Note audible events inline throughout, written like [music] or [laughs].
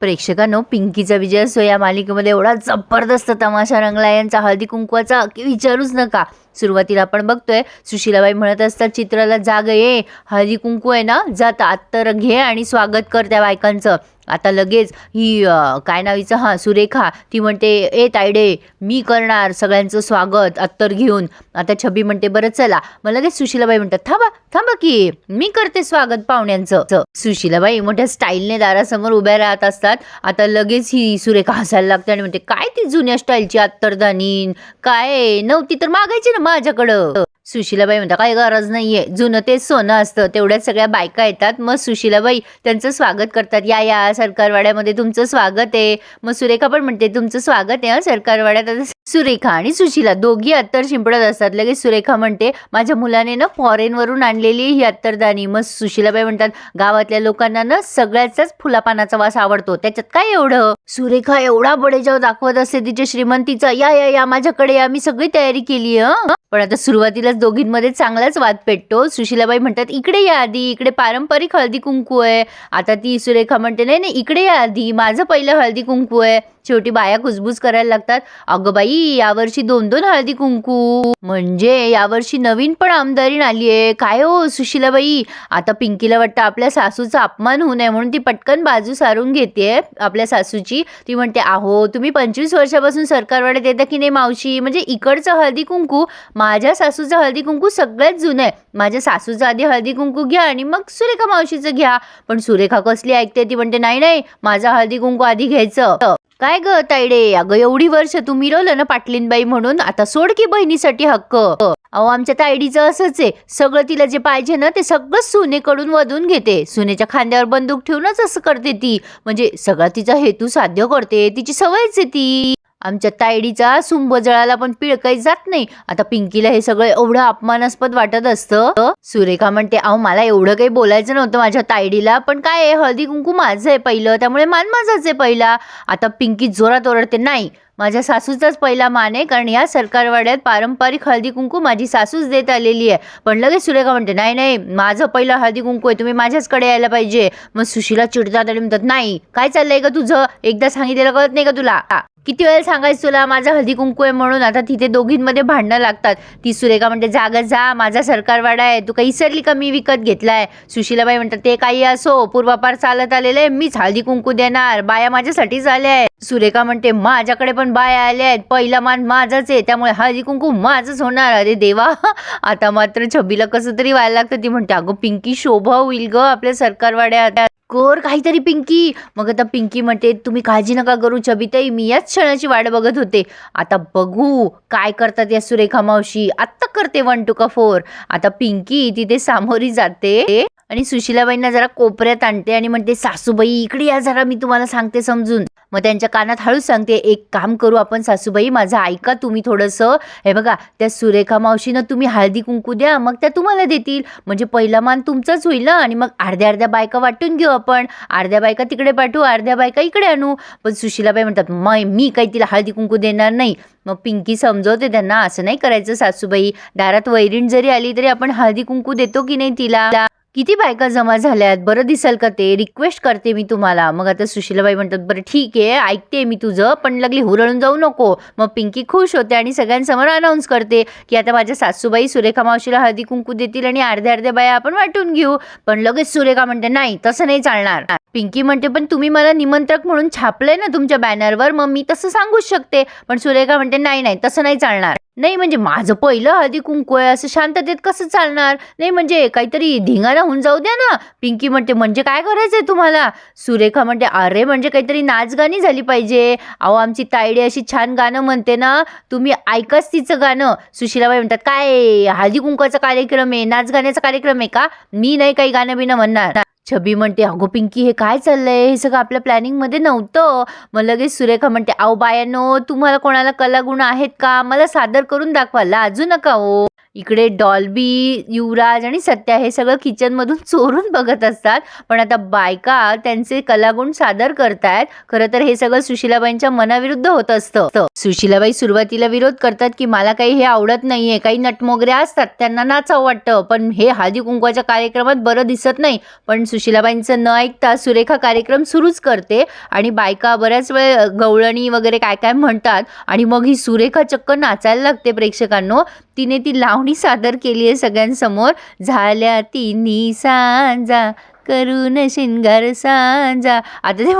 प्रेक्षकांनो पिंकीचा विजय असो या मालिकेमध्ये एवढा जबरदस्त तमाशा रंगला यांचा हळदी कुंकवाचा की विचारूच नका. सुरुवातीला आपण बघतोय सुशीलाबाई म्हणत असतात चित्राला जाग ये. हळदी कुंकू आहे ना? जात आत्तर घे आणि स्वागत कर त्या बायकांचं. आता लगेच ही काय नावीचं हां सुरेखा ती म्हणते ए तायडे मी करणार सगळ्यांचं स्वागत अत्तर घेऊन. आता छबी म्हणते बरं चला. मग लगेच सुशीलाबाई म्हणतात थांबा थांबा की मी करते स्वागत पाहुण्यांचं. च. सुशीलाबाई मोठ्या स्टाईलने दारासमोर उभ्या राहत असतात. आता लगेच ही सुरेखा हसायला लागते आणि म्हणते काय ती जुन्या स्टाईलची अत्तरदानी काय? नव्हती तर मागायची ना माझ्याकडं. सुशीलाबाई म्हणतात काय गरज नाहीये. जुनं ते सोनं असतं. तेवढ्याच सगळ्या बायका येतात. मग सुशीलाबाई त्यांचं स्वागत करतात. या या सरकारवाड्यामध्ये तुमचं स्वागत आहे. मग सुरेखा पण म्हणते तुमचं स्वागत आहे सरकारवाड्यात. आता सुरेखा आणि सुशीला दोघी अत्तर शिंपडत असतात. लगेच सुरेखा म्हणते माझ्या मुलाने ना फॉरेनवरून आणलेली ही अत्तरदानी मग सुशीलाबाई म्हणतात गावातल्या लोकांना ना सगळ्याचाच फुलापानाचा वास आवडतो. त्याच्यात काय एवढं? सुरेखा एवढा बडेजाव दाखवत असते तिच्या श्रीमंतीचा. या या या माझ्याकडे या. मी सगळी तयारी केली हं. पण आता सुरुवातीलाच दोघींमध्ये चांगलाच वाद पेटतो. सुशीलाबाई म्हणतात इकडे या आधी इकडे पारंपरिक हळदी कुंकू आहे. आता ती सुरेखा म्हणते नाही नाही इकडे या आधी माझं पहिलं हळदी कुंकू आहे. शेवटी बाया कुजबूज करायला लागतात. अगं बाई यावर्षी दोन दोन हळदी कुंकू. म्हणजे यावर्षी नवीन पण आमदारी आली आहे काय हो सुशीलाबाई? आता पिंकीला वाटतं आपल्या सासूचा अपमान होऊ नये म्हणून ती पटकन बाजू सारून घेते आपल्या सासूची. ती म्हणते आहो तुम्ही पंचवीस वर्षापासून सरकारवाड्यात देता की नाही मावशी? म्हणजे इकडचं हळदी कुंकू माझ्या सासूचं हळदी कुंकू सगळ्यात जुनं आहे. माझ्या सासूचं आधी हळदी कुंकू घ्या आणि मग सुरेखा मावशीचं घ्या. पण सुरेखा कसली ऐकते? ती म्हणते नाही नाही माझं हळदी कुंकू आधी घ्यायचं. काय ग तायडे अगं एवढी वर्ष तू मिरवलं ना पाटलीनबाई म्हणून. आता सोड की बहिणीसाठी हक्क. अहो आमच्या तायडीचं असंच आहे. सगळं तिला जे पाहिजे ना ते सगळं सुनेकडून वधून घेते. सुनेच्या खांद्यावर बंदूक ठेवूनच असं करते ती. म्हणजे सगळा तिचा हेतू साध्य करते. तिची सवयच आहे ती. आमच्या तायडीचा सुंबजळाला पण पिळकाई जात नाही. आता पिंकीला हे सगळं एवढं अपमानास्पद वाटत असतं. सुरेखा म्हणते अहो मला एवढं काही बोलायचं नव्हतं माझ्या तायडीला पण काय आहे? हळदी कुंकू माझं आहे पहिलं त्यामुळे मान माझाच आहे पहिला. आता पिंकी जोरात ओरडते नाही माझ्या सासूचाच पहिला मान आहे कारण या सरकारवाड्यात पारंपरिक हळदी कुंकू माझी सासूच देत आलेली आहे. पण लगेच सुरेखा म्हणते नाही नाही माझं पहिलं हळदी कुंकू आहे तुम्ही माझ्याचकडे यायला पाहिजे. मग सुशीला चिडतात आणि म्हणतात नाही काय चाललंय का तुझं? एकदा सांगितलेलं कळत नाही का तुला? किती वेळ सांगायचं तुला? माझा हळदी कुंकू आहे म्हणून. आता तिथे दोघींमध्ये भांडणं लागतात. ती सुरेखा म्हणते जागा जा. माझा सरकारवाडा आहे. तू काही इसरली का मी विकत घेतलाय. सुशीलाबाई म्हणतात ते काही असो. पूर्वापार चालत आलेले आहे, मीच हळदी कुंकू देणार. बाया माझ्यासाठीच आल्या आहेत. सुरेखा म्हणते माझ्याकडे पण बाया आल्या आहेत. पहिला मान माझाच आहे. त्यामुळे हळदी कुंकू माझंच होणार. अरे देवा. आता मात्र छबीला कसं तरी व्हायला लागतं. ती म्हणते अगं पिंकी शोभा होईल ग आपल्या सरकारवाड्यात. कर काहीतरी पिंकी. मग आता पिंकी म्हणते तुम्ही काळजी नका करू छबिताई मी याच क्षणाची वाट बघत होते. आता बघू काय करतात या सुरेखा मावशी. आत्ता करते वन टू का फोर आता पिंकी तिथे सामोरी जाते. आणि सुशीलाबाईंना जरा कोपऱ्यात आणते आणि म्हणते सासूबाई इकडे या जरा मी तुम्हाला सांगते समजून. मग त्यांच्या कानात हळूच सांगते एक काम करू आपण सासूबाई माझं ऐका तुम्ही थोडंसं. हे बघा त्या सुरेखा मावशीनं तुम्ही हळदी कुंकू द्या मग त्या तुम्हाला देतील. म्हणजे पहिला मान तुमचाच होईल ना आणि मग अर्ध्या अर्ध्या बायका वाटून घेऊ आपण. अर्ध्या बायका तिकडे पाठवू अर्ध्या बायका इकडे आणू. पण सुशीलाबाई म्हणतात मग मी काही तिला हळदी कुंकू देणार नाही. मग पिंकी समजवते त्यांना असं नाही करायचं सासूबाई. दारात वैरीण जरी आली तरी आपण हळदी कुंकू देतो की नाही तिला? किती बायका जमा झाल्यात? बरं दिसाल का ते? रिक्वेस्ट करते मी तुम्हाला. मग आता सुशीलाबाई म्हणतात बरं ठीक आहे ऐकते मी तुझं पण लागली हुरळून जाऊ नको. मग पिंकी खुश होते आणि सगळ्यांसमोर अनाऊन्स करते की आता माझ्या सासूबाई सुरेखा मावशीला हळदी कुंकू देतील आणि अर्ध्या अर्ध्या बाया आपण वाटून घेऊ. पण लगेच सुरेखा म्हणते नाही तसं नाही चालणार. पिंकी म्हणते पण तुम्ही मला निमंत्रक म्हणून छापलंय ना तुमच्या बॅनरवर मग मी तसं सांगूच शकते. पण सुरेखा म्हणते नाही नाही तसं नाही चालणार. नाही म्हणजे माझं पहिलं हळदी कुंकू आहे असं शांततेत कसं चालणार? नाही म्हणजे काहीतरी धिंगाणा होऊन जाऊ द्या ना. पिंकी म्हणते म्हणजे काय करायचंय तुम्हाला? सुरेखा म्हणते अरे म्हणजे काहीतरी नाचगाणी झाली पाहिजे. अहो आमची तायडी अशी छान गाणं म्हणते ना. तुम्ही ऐकाच तिचं गाणं. सुशीलाबाई म्हणतात काय? हळदी कुंकाचा कार्यक्रम आहे नाच गाण्याचा कार्यक्रम आहे का? मी नाही काही गाणं बिणं म्हणणार. छबी म्हणते अगो पिंकी हे काय चाललंय? हे सगळं आपल्या प्लॅनिंगमध्ये नव्हतं. मग लगेच सुरेखा म्हणते अहो बायानो तुम्हाला कोणाला कलागुण आहेत का? मला सादर करून दाखवा लाजू नका हो. इकडे डॉल्बी युवराज आणि सत्या हे सगळं किचनमधून [laughs] चोरून बघत असतात. पण आता बायका त्यांचे कलागुण सादर करतायत. खरं तर हे सगळं सुशीलाबाईंच्या मनाविरुद्ध होत असतं. सुशीलाबाई सुरुवातीला विरोध करतात की मला काही हे आवडत नाहीये. काही नटमोगरे असतात. त्यांना नाचावं वाटतं. पण हे हळदी कुंकवाच्या कार्यक्रमात बरं दिसत नाही. पण सुशीलाबाईंचं न ऐकता सुरेखा कार्यक्रम सुरूच करते. आणि बायका बऱ्याच वेळ गवळणी वगैरे काय काय म्हणतात. आणि मग ही सुरेखा चक्क नाचायला लागते प्रेक्षकांनो. तिने ती लावून लावणी सादर केली आहे सगळ्यांसमोर. झाल्या तिन्ही सांजा करून शिंगार सांजा. आता ते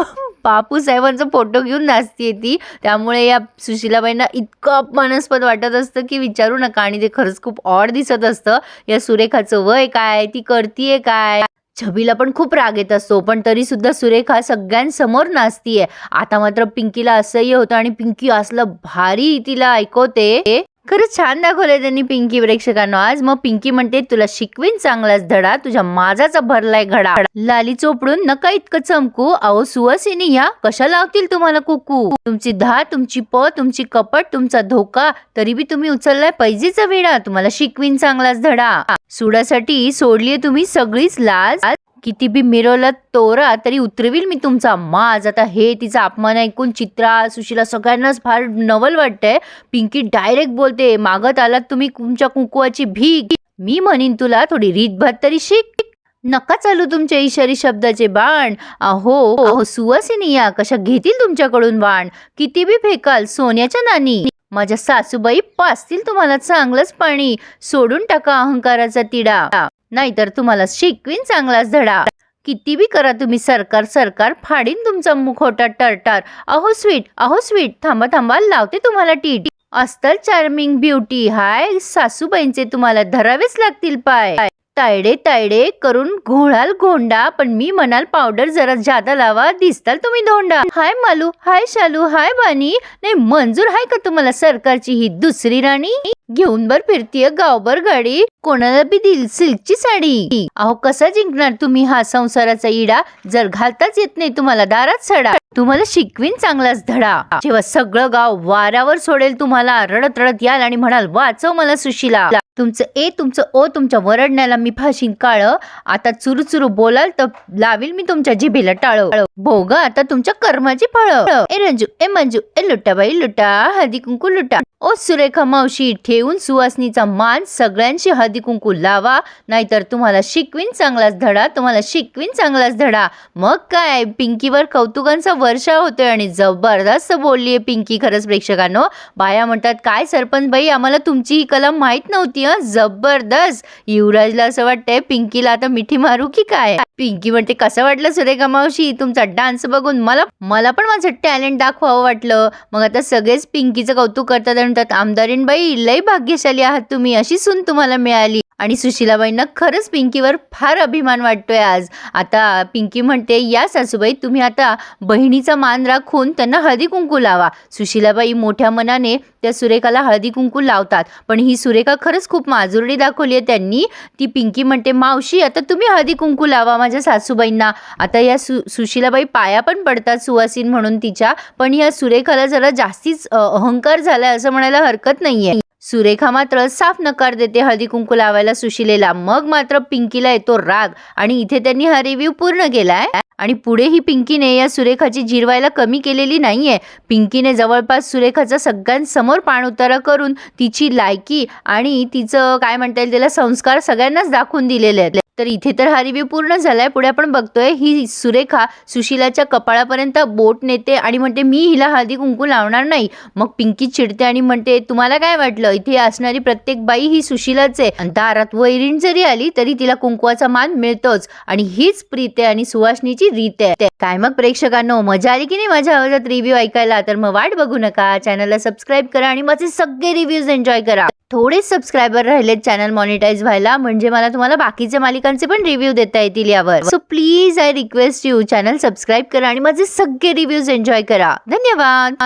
बापू साहेबांचा फोटो घेऊन नाचते ती. त्यामुळे या सुशीलाबाईंना इतकं अपमानास्पद वाटत असतं की विचारू नका. आणि ते खरंच खूप ऑड दिसत असतं. या सुरेखाचं वय काय? ती करतीये काय? छबीला पण खूप राग येत असतो पण तरी सुद्धा सुरेखा सगळ्यांसमोर नाचतीये. आता मात्र पिंकीला असह्य होतं आणि पिंकी असलं भारी तिला ऐकवते. खरंच छान दाखवलंय त्यांनी पिंकी प्रेक्षकांना. आज मग पिंकी म्हणते तुला शिकवीन चांगलाच धडा तुझ्या माझाचा भरलाय घडा. लाली चोपडून नका इतकं चमकू. अहो सुवासिनी या. कशा लावतील तुम्हाला कुकू? तुमची धा तुमची प तुमची कपट तुमचा धोका तरी बी तुम्ही उचललाय पैजेचा विडा. तुम्हाला शिकवीन चांगलाच धडा. सुडासाठी सोडलीये तुम्ही सगळीच लाज. किती बी मिरवलं तोरा तरी उतरवील मी तुमचा. माज आता हे तिचा अपमान ऐकून चित्रा सुशीला सगळ्यांनाच फार नवल वाटतंय. पिंकी डायरेक्ट बोलते मागत आलात तुम्ही तुमच्या कुंकुवाची भीक. मी म्हणीन तुला थोडी रीतभात तरी शिक. नका चालू तुमच्या इशारी शब्दाचे बाण. अहो अहो सुवासिनी या कशा घेतील तुमच्याकडून बाण किती बी फेकाल सोन्याच्या नानी माझ्या सासूबाई पाचतील तुम्हाला चांगलंच पाणी. सोडून टाका अहंकाराचा तिडा. नाहीतर तुम्हाला शिकवीन चांगलाच धडा. किती बी करा तुम्ही सरकार सरकार फाडीन तुमचा मुखोटा टरटार. अहो स्वीट अहो स्वीट थांबा थांबा लावते तुम्हाला टीट. अस्तर चार्मिंग ब्युटी हाय सासूबाईंचे तुम्हाला धरावेच लागतील पाय. तायडे तायडे करून घोळाल गोंडा पण मी म्हणाल पावडर जरा जादा लावा दिसताल तुम्ही धोंडा. हाय मालू हाय शालू हाय बानी नाही मंजूर हाय का तुम्हाला सरकारची ही दुसरी राणी? घेऊन बर फिरतीय गावभर गाडी कोणाला बी दिल सिल्कची साडी. अहो कसा जिंकणार तुम्ही हा संसाराचा इडा? जर घालताच येत नाही तुम्हाला दारात सडा. तुम्हाला शिकवीन चांगलाच धडा. जेव्हा सगळं गाव वाऱ्यावर सोडेल तुम्हाला रडत रडत याल आणि म्हणाल वाचव मला सुशिला. तुमचं ए तुमचं ओ तुमच्या वरडण्याला मी फाशीन काळ आता चुरू चुरू बोलाल तर लावील मी तुमच्या जिभेला टाळ. भोग आता तुमच्या कर्माची फळ. ए रंजू ए मंजू ए लुटाबाई लुटा हळदी कुंकू लुटा. ओ सुरेखा मावशी ठेवून सुवासनीचा मान सगळ्यांशी हळदी कुंकू लावा. नाहीतर तुम्हाला शिकवीन चांगलाच धडा तुम्हाला शिकवीन चांगलाच धडा. मग काय पिंकीवर कौतुकांचा वर्षा होतोय आणि जबरदस्त बोललीये पिंकी खरंच प्रेक्षकांनो. बाया म्हणतात काय सरपंच बाई आम्हाला तुमची ही कला माहीत नव्हती हं? जबरदस्त. युवराजला असं वाटतंय पिंकीला आता मिठी मारू की काय? पिंकी म्हणते कसं वाटलं सुरेखा मावशी? तुमचा डान्स बघून मला मला पण माझं टॅलेंट दाखवावं वाटलं. मग आता सगळेच पिंकीचं कौतुक करतात आणि म्हणतात आमदारीन बाई लय भाग्यशाली आहात तुम्ही अशी सून तुम्हाला मिळाली. आणि सुशीलाबाईंना खरंच पिंकीवर फार अभिमान वाटतोय आज. आता पिंकी म्हणते या सासूबाई तुम्ही आता बहिणीचा मान राखून त्यांना हळदी कुंकू लावा. सुशीलाबाई मोठ्या मनाने त्या सुरेखाला हळदी कुंकू लावतात. पण ही सुरेखा खरंच खूप माजुरडी दाखवली आहे त्यांनी. ती पिंकी म्हणते मावशी आता तुम्ही हळदी कुंकू लावा माझ्या सासूबाईंना. आता या सु सुशीलाबाई पाया पण पडतात सुवासीन म्हणून तिच्या. पण या सुरेखाला जरा जास्तीच अहंकार झालाय असं म्हणायला हरकत नाही आहे सुरेखा मात्र साफ नकार देते हळदी कुंकू लावायला सुशिलेला. मग मात्र पिंकीला येतो राग आणि इथे त्यांनी हा रिव्ह्यू पूर्ण केलाय. आणि पुढे ही पिंकीने या सुरेखाची जिरवायला कमी केलेली नाहीये. पिंकीने जवळपास सुरेखाचा सगळ्यांसमोर पाणउतारा करून तिची लायकी आणि तिचं काय म्हणता येईल त्याला संस्कार सगळ्यांनाच दाखवून दिलेले आहेत. तर इथे तर हा रिव्ह्यू पूर्ण झालाय. पुढे आपण बघतोय ही सुरेखा सुशिलाच्या कपाळापर्यंत बोट नेते आणि म्हणते मी हिला हळदी कुंकू लावणार नाही. मग पिंकी चिडते आणि म्हणते तुम्हाला काय वाटलं? इथे असणारी प्रत्येक बाई ही सुशिलाच आहे. आणि दारात वैरीण जरी आली तरी तिला कुंकवाचा मान मिळतोच. आणि हीच प्रीत आहे आणि सुवासनीची रीत आहे. काय मग प्रेक्षकांनो मजा आली की नाही माझ्या आवाजात रिव्ह्यू ऐकायला? तर मग वाट बघू नका. चॅनलला सबस्क्राईब करा आणि माझे सगळे रिव्ह्यूज एन्जॉय करा. थोडे सबस्क्रायबर राहिलेत चॅनल मॉनिटाईज व्हायला. म्हणजे मला तुम्हाला बाकीचे मालिका मालिकांचे पण रिव्ह्यू देता येतील यावर. So please I request you channel subscribe करा आणि माझे सगळे रिव्ह्यूज एन्जॉय करा. धन्यवाद.